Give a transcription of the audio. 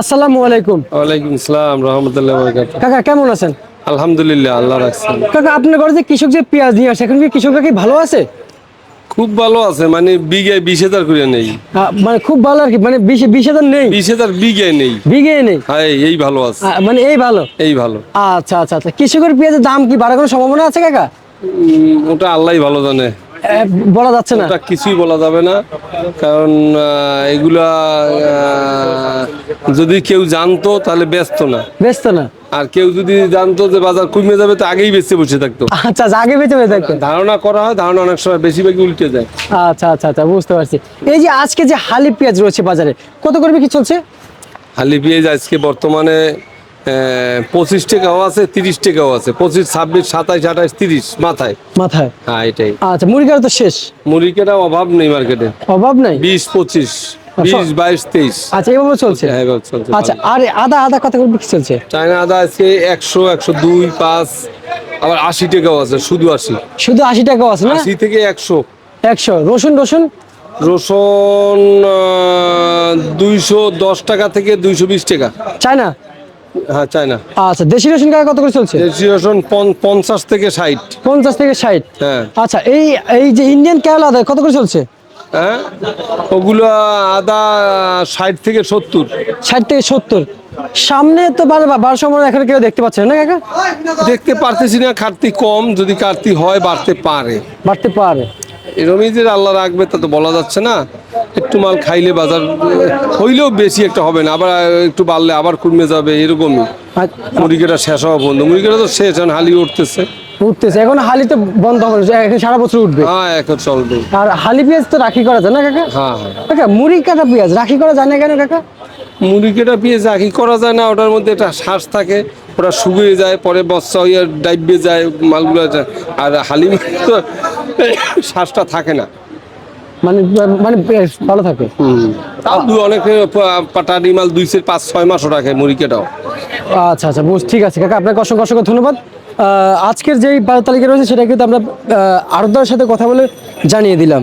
আসসালামু আলাইকুম। ওয়ালাইকুম আসসালাম রহমতুল্লাহ বরকাত কাকা কেমন আছেন? আলহামদুলিল্লাহ আল্লাহ রাখছেন কাকা আপনার ঘরে যে কৃষক যে পেঁয়াজ নিয়ে আসে এখন কি কৃষকরা কি ভালো আছে? খুব ভালো আছে মানে বিঘে বিশ হাজার করে নেই। মানে খুব ভালো আর কি মানে বিশ বিশ হাজার নেই? বিশ হাজার বিঘে নেই। বিঘে নেই? হ্যাঁ এই ভালো আছে। মানে এই ভালো? এই ভালো। আচ্ছা আচ্ছা আচ্ছা। কৃষকের পেঁয়াজের দাম কি বাড়ার কোনো সম্ভাবনা আছে কাকা? ওটা আল্লাহ ভালো জানে। বলা যাচ্ছে না। কিছুই বলা যাবে না কারণ এগুলা যদি কেউ জানতো তাহলে ব্যস্ত না। ব্যস্ত না। আর কেউ যদি জানতো যে বাজার কমে যাবে তো আগেই বেঁচে বসে থাকতো। আচ্ছা আচ্ছা, আগে বেঁচে বেঁচে থাকতেন ধারণা করা হয় ধারণা অনেক সময় বেশিরভাগই উল্টে যায়। আচ্ছা আচ্ছা আচ্ছা বুঝতে পারছি। এই যে আজকে যে হালি পেঁয়াজ রয়েছে বাজারে কত করে কি চলছে? হালি পেঁয়াজ আজকে বর্তমানে পঁচিশ টাকাও আছে তিরিশ টাকাও আছে। পঁচিশ ছাব্বিশ সাতাইশ আঠাইশ তিরিশ মাথায়। মাথায়? হ্যাঁ এটাই। আচ্ছা মুরগির তো শেষ? মুড়িকেটা অভাব নেই মার্কেটে। অভাব নাই? বিশ পঁচিশ বিশ বাইশ তেইশ। আচ্ছা চলছে? হ্যাঁ চলছে আচ্ছা আর আদা আদা কত করে বিক্রি চলছে? চায়না আদা আজকে একশো একশো দুই পাঁচ আবার আশি টাকাও আছে শুধু আশি। শুধু আশি টাকাও আছে না? আশি থেকে একশো। একশো। রসুন রসুন? রসুন দুইশো দশ টাকা থেকে দুইশো বিশ টাকা। চায় না হ্যাঁ চায়না। আচ্ছা দেশি রসুন কাকা কত করে চলছে? দেশি রসুন পঞ্চাশ থেকে ষাট। পঞ্চাশ থেকে ষাট? হ্যাঁ। আচ্ছা এই এই যে ইন্ডিয়ান কেরালা আদা কত করে চলছে? হ্যাঁ? ওগুলো আদা ষাট থেকে সত্তর। ষাট থেকে সত্তর। সামনে তো বাড়ার সময় এখানে কেউ দেখতে পাচ্ছে না কাকা? দেখতে পারতেছি না খাটতি কম যদি কাটতি হয় বাড়তে পারে। বাড়তে পারে। এরমই যে আল্লাহ রাখবে তা তো বলা যাচ্ছে না। একটু মাল খাইলে বাজার হইলেও বেশি একটা হবে না আবার একটু বাড়লে আবার কমে যাবে এরকমই। আর মুরগিটা শেষ হওয়া বন্ধ মুরগিটা তো শেষ এখন হালি উঠতেছে। উঠতেছে এখন হালি তো বন্ধ না, এখন সারা বছর উঠবে। হ্যাঁ এখন চলবে। আর হালি পেঁয়াজ তো রাখি করা যায় না কাকা? হ্যাঁ হ্যাঁ। কাকা মুড়ি কাটা পেঁয়াজ রাখি করা যায় না কেন কাকা? মুরগিটা পেঁয়াজ রাখি করা যায় না ওটার মধ্যে একটা শ্বাস থাকে ওটা শুকিয়ে যায় পরে বস্তা হয়ে ডাইবে যায় মালগুলো আর হালিম তো শ্বাসটা থাকে না। মানে মানে বেশ ভালো থাকে। তাও দুই অনেকে পাটা পাটারি মাল দুই থেকে পাঁচ ছয় মাসও রাখে মুরগিটাও আচ্ছা আচ্ছা বুঝ ঠিক আছে কাকা আপনাকে অসংখ্য অসংখ্য ধন্যবাদ। আজকের যেই তালিকা রয়েছে সেটা কিন্তু আমরা আরদার সাথে কথা বলে জানিয়ে দিলাম।